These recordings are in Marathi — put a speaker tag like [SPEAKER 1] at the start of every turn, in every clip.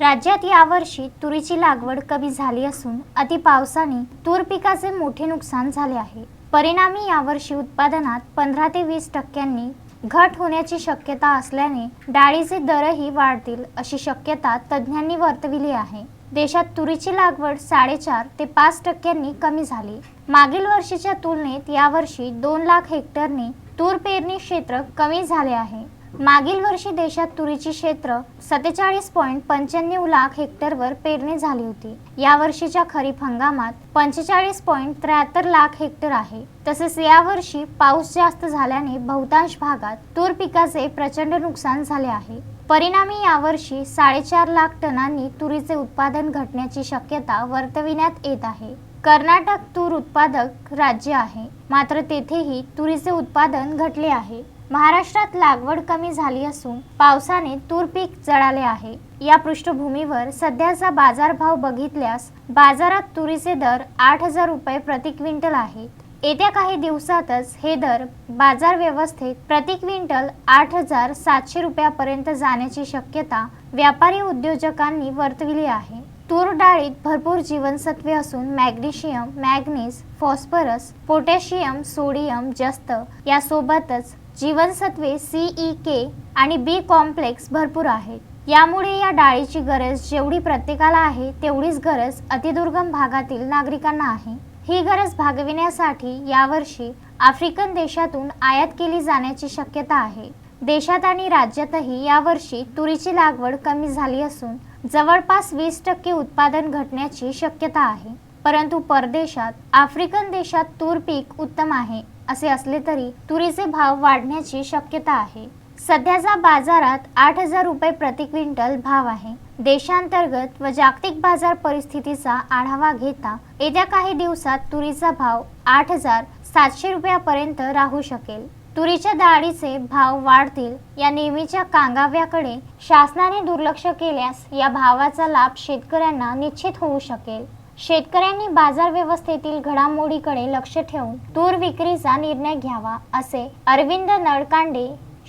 [SPEAKER 1] राज्यात यावर्षी तुरीची लागवड कमी झाली असून अति पावसाने तूर पिकाचे मोठे नुकसान झाले आहे. परिणामी यावर्षी उत्पादनात पंधरा ते वीस टक्क्यांनी घट होण्याची शक्यता असल्याने डाळीचे दरही वाढतील अशी शक्यता तज्ज्ञांनी वर्तविली आहे. देशात तुरीची लागवड साडेचार ते पाच टक्क्यांनी कमी झाली. मागील वर्षीच्या तुलनेत यावर्षी दोन लाख हेक्टरने तूर पेरणी क्षेत्र कमी झाले आहे. मागील वर्षी देशात तुरीची क्षेत्र सत्तेचाळीस पॉईंट पंच्याण्णव लाख हेक्टरवर पेरणी झाली होती. या वर्षीच्या खरीप हंगामात पंचेचाळीस पॉईंट त्र्याहत्तर लाख हेक्टर आहे. तसेच यावर्षी पाऊस जास्त झाल्याने बहुतांश भागात तूर पिकाचे प्रचंड नुकसान झाले आहे. परिणामी यावर्षी साडेचार लाख टनांनी तुरीचे उत्पादन घटण्याची शक्यता वर्तविण्यात येत आहे. कर्नाटक तूर उत्पादक राज्य आहे. मात्र तेथेही तुरीचे उत्पादन घटले आहे. महाराष्ट्रात लागवड कमी झाली असून पावसाने तूर पीक जळाले आहे. या पृष्ठभूमीवर सध्याचा बाजारभाव बघितल्यास बाजारात तुरीचे दर आठ हजार रुपये प्रति क्विंटल आहेत. येत्या काही दिवसातच हे दर बाजार व्यवस्थेत प्रति क्विंटल आठ हजार सातशे रुपयापर्यंत जाण्याची शक्यता व्यापारी उद्योजकांनी वर्तविली आहे. तूर डाळीत भरपूर जीवनसत्वे असून magnesium manganese phosphorus potassium sodium जस्त यासोबतच जीवनसत्वे ई के e, आणि बी कॉम्प्लेक्स भरपूर आहेत. यामुळे या डाळीची गरज जेवढी प्रत्येकाला आहे तेवढीच गरज अतिदुर्गम भागातील नागरिकांना आहे. ही गरज भागविण्यासाठी यावर्षी आफ्रिकन देशातून आयात केली जाण्याची शक्यता आहे. देशात आणि राज्यातही यावर्षी तुरीची लागवड कमी झाली असून जवळपास वीस टक्के उत्पादन घटण्याची शक्यता आहे. परंतु परदेशात आफ्रिकन देशात तूर पीक उत्तम आहे असे असले तरी तुरीचे भाव वाढण्याची शक्यता आहे. सध्याचा बाजारात आठ हजार रुपये प्रति क्विंटल भाव आहे. देशांतर्गत व जागतिक बाजार परिस्थितीचा आढावा घेता येत्या काही दिवसात तुरीचा भाव आठ हजार सातशे रुपयापर्यंत राहू शकेल. तुरीच्या डाळीचे भाव वाढतील या नेहमीच्या कांगाव्याकडे शासनाने दुर्लक्ष केल्यास या भावाचा लाभ शेतकऱ्यांना निश्चित होऊ शकेल. शेतकऱ्यांनी बाजार व्यवस्थेतील घडामोडीकडे लक्ष ठेवून तूर विक्रीचा निर्णय घ्यावा असे अरविंद नळकांडे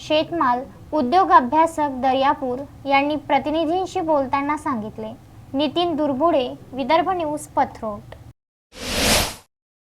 [SPEAKER 1] शेतमाल उद्योग अभ्यासक दर्यापूर यांनी प्रतिनिधींशी बोलताना सांगितले. नितीन दुर्बुडे विदर्भ न्यूज पथरोट.